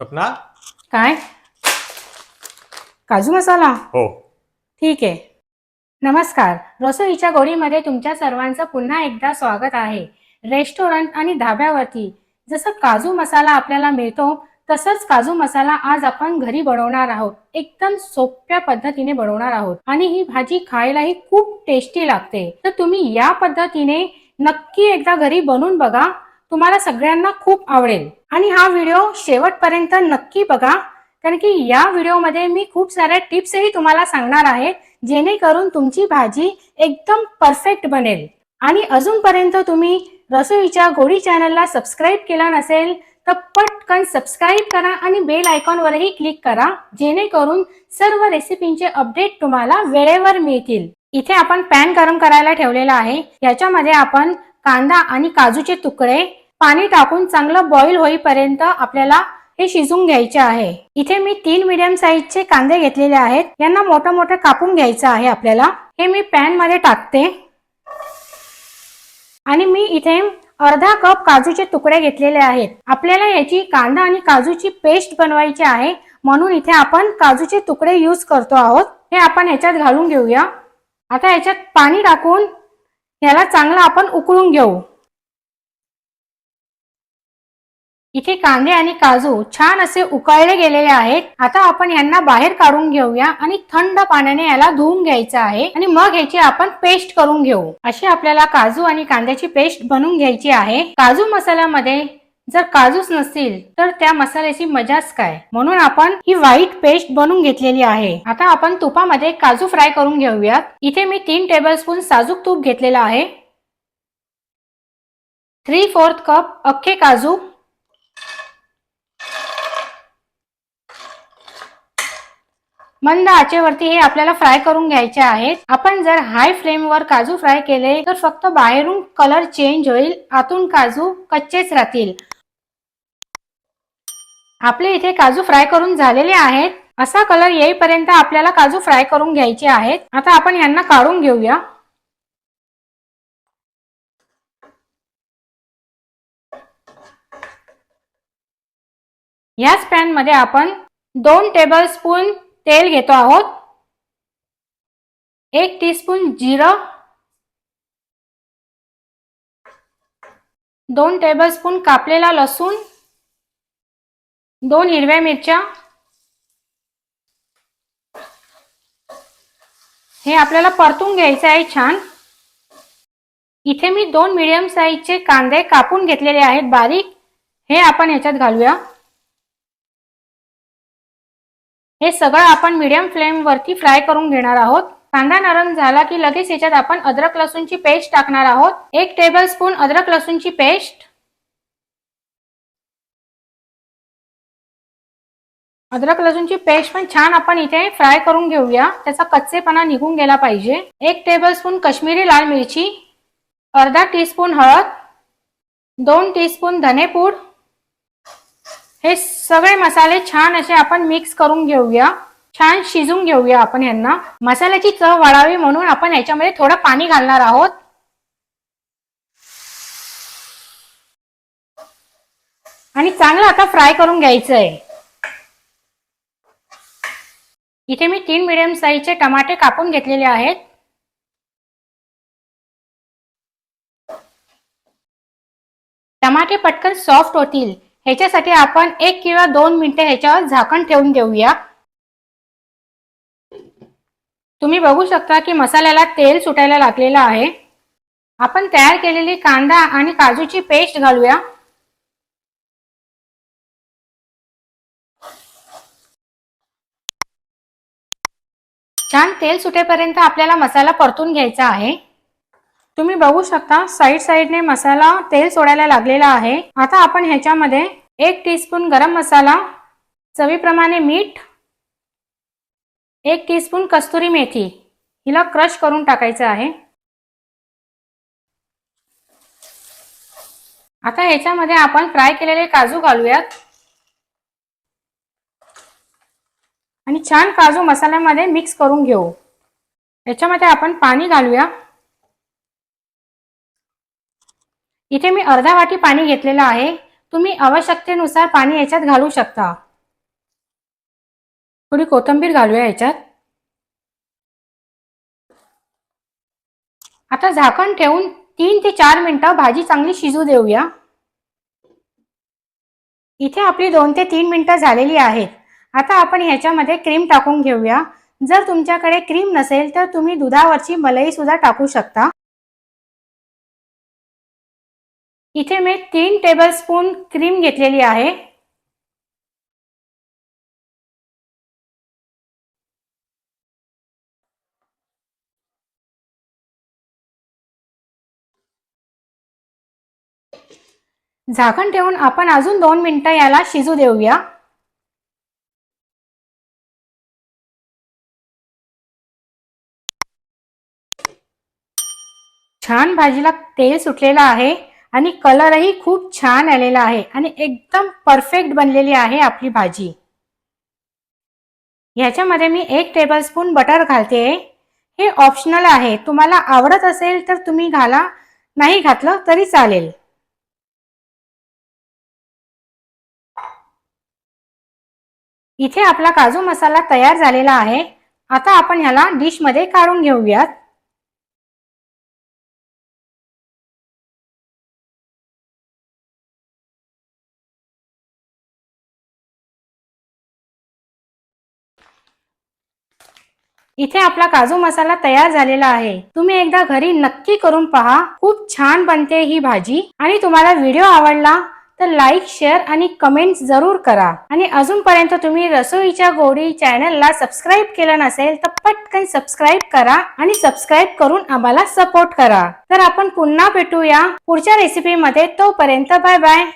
स्वप्ना? काय? काजू मसाला? हो. ठीक आहे. नमस्कार. रसोईच्या गोडीमध्ये तुमच्या सर्वांचं पुन्हा एकदा स्वागत आहे. रेस्टॉरंट आणि धाब्यावरती जसं काजू मसाला आपल्याला मिळतो तसंच काजू मसाला आज आपण घरी बनवणार आहोत. एकदम सोप्या पद्धतीने बनवणार आहोत. आणि ही भाजी खायलाही खूप टेस्टी लागते. तर तुम्ही या पद्धतीने नक्की एकदा घरी बनवून बघा. तुम्हाला सगळ्यांना खूप आवडेल. आणि हा व्हिडिओ शेवटपर्यंत नक्की बघा कारण की या व्हिडिओमध्ये मी खूप साऱ्या टिप्सही तुम्हाला सांगणार आहे जेणेकरून तुमची भाजी एकदम परफेक्ट बनेल. आणि अजूनपर्यंत तुम्ही रसोईच्या गोडी चॅनलला सबस्क्राईब केला नसेल तर पटकन सबस्क्राईब करा आणि बेल आयकॉनवरही क्लिक करा जेणेकरून सर्व रेसिपींचे अपडेट तुम्हाला वेळेवर मिळतील. इथे आपण पॅन गरम करायला ठेवलेला आहे. याच्यामध्ये आपण कांदा आणि काजूचे तुकडे पाणी टाकून चांगलं बॉईल होईपर्यंत आपल्याला हे शिजून घ्यायचे आहे. इथे मी तीन मीडियम साईजचे कांदे घेतलेले आहेत. यांना मोठं मोठं कापून घ्यायचं आहे आपल्याला. हे मी पॅनमध्ये टाकते. आणि मी इथे अर्धा कप काजूचे तुकडे घेतलेले आहेत. आपल्याला याची कांदा आणि काजूची पेस्ट बनवायची आहे. म्हणून इथे आपण काजूचे तुकडे यूज करतो आहोत. हे आपण ह्याच्यात घालून घेऊया. आता याच्यात पाणी टाकून याला चांगलं आपण उकळून घेऊ. इथे कांदे आणि काजू छान असे उकळले गेलेले आहेत. आता आपण यांना बाहेर काढून घेऊया आणि थंड पाण्याने याला धुवून घ्यायचं आहे आणि मग ह्याची आपण पेस्ट करून घेऊ. अशी आपल्याला काजू आणि कांद्याची पेस्ट बनवून घ्यायची आहे. काजू मसाल्यामध्ये जर काजूच नसतील तर त्या मसाल्याची मजाच काय? म्हणून आपण ही व्हाईट पेस्ट बनवून घेतलेली आहे. आता आपण तुपामध्ये काजू फ्राय करून घेऊयात. इथे मी तीन टेबलस्पून साजूक तूप घेतलेलं आहे. थ्री फोर्थ कप अख्खे काजू मंद आचेवरती हे आपल्याला फ्राय करून घ्यायचे आहेत. आपण जर हाय फ्लेमवर काजू फ्राय केले तर फक्त बाहेरून कलर चेंज होईल आतून काजू कच्चेच राहतील. आपले इथे काजू फ्राय करून झालेले आहेत. असा कलर येईपर्यंत आपल्याला काजू फ्राय करून घ्यायचे आहेत. आता आपण यांना काढून घेऊया. याच पॅनमध्ये आपण दोन टेबल स्पून तेल घेतो आहोत. एक टीस्पून जिरं. दोन टेबलस्पून कापलेला लसूण. दोन हिरव्या मिरच्या. हे आपल्याला परतून घ्यायचं आहे छान. इथे मी दोन मिडियम साईजचे कांदे कापून घेतलेले आहेत बारीक. हे आपण ह्याच्यात घालूया. हे सगळं आपण मीडियम फ्लेमवरती फ्राय करून घेणार आहोत. कांदा नरम झाला की लगेच याच्यात आपण अद्रक लसूणची पेस्ट टाकणार आहोत. एक टेबल स्पून अद्रक लसूणची पेस्ट अद्रक लसूणची पेस्ट पण छान आपण इथे फ्राय करून घेऊया. त्याचा कच्चेपणा निघून गेला पाहिजे. एक टेबल स्पून कश्मीरी लाल मिरची अर्धा टीस्पून हळद दोन टीस्पून धनेपूड हे सगळे मसाले छान असे आपण मिक्स करून घेऊया. छान शिजून घेऊया आपण यांना. मसाल्याची चव वाढावी म्हणून आपण याच्यामध्ये थोडं पाणी घालणार आहोत. आणि चांगलं आता फ्राय करून घ्यायचं आहे इथे मी तीन मिडियम साईजचे टमाटे कापून घेतलेले आहेत. टमाटे पटकन सॉफ्ट होतील. ह्याच्यासाठी आपण एक किंवा दोन मिनिटे ह्याच्यावर झाकण ठेवून देऊया. तुम्ही बघू शकता की मसाल्याला तेल सुटायला लागलेलं आहे. आपण तयार केलेली कांदा आणि काजूची पेस्ट घालूया. छान तेल सुटेपर्यंत आपल्याला मसाला परतून घ्यायचा आहे. तुम्ही बघू शकता साईड साईडने मसाला तेल सोडायला लागलेला आहे. आता आपण ह्याच्यामध्ये एक टीस्पून गरम मसाला चवीप्रमाणे मीठ एक टीस्पून कस्तुरी मेथी हिला क्रश करून टाकायचं आहे. आता ह्याच्यामध्ये आपण फ्राय केलेले काजू घालूयात. आणि छान काजू मसाल्यामध्ये मिक्स करून घेऊ. याच्यामध्ये आपण पाणी घालूया. इथे मी अर्धा वाटी पाणी घेतलेलं आहे. तुम्ही आवश्यकतेनुसार पाणी याच्यात घालू शकता. थोडी कोथिंबीर घालूया याच्यात. आता झाकण ठेवून तीन ते चार मिनटं भाजी चांगली शिजू देऊया. इथे आपली दोन ते तीन मिनटं झालेली आहेत. आता आपण ह्याच्यामध्ये क्रीम टाकून घेऊया. जर तुमच्याकडे क्रीम नसेल तर तुम्ही दुधावरची मलाई सुद्धा टाकू शकता. इथे मी तीन टेबलस्पून क्रीम घेतलेली आहे. झाकण ठेवून आपण अजून दोन मिनिटं याला शिजू देऊया. छान भाजीला तेल सुटलेलं आहे. आणि कलरही खूप छान आलेला आहे आणि एकदम परफेक्ट बनलेली आहे आपली भाजी. ह्याच्यामध्ये मी एक टेबलस्पून बटर घालते. हे ऑप्शनल आहे. तुम्हाला आवडत असेल तर तुम्ही घाला नाही घातलं तरी चालेल. इथे आपला काजू मसाला तयार झालेला आहे. आता आपण ह्याला डिशमध्ये काढून घेऊयात. इथे आपला काजू मसाला तयार झालेला आहे. तुम्ही एकदा घरी नक्की करून पहा. खूप छान बनते ही भाजी. आणि तुम्हाला व्हिडिओ आवडला तर लाईक शेअर आणि कमेंट जरूर करा. आणि अजूनपर्यंत तुम्ही रसोईच्या गोडी चॅनलला सबस्क्राईब केलं नसेल तर पटकन सबस्क्राईब करा आणि सबस्क्राईब करून आम्हाला सपोर्ट करा. तर आपण पुन्हा भेटूया पुढच्या रेसिपीमध्ये तोपर्यंत बाय बाय.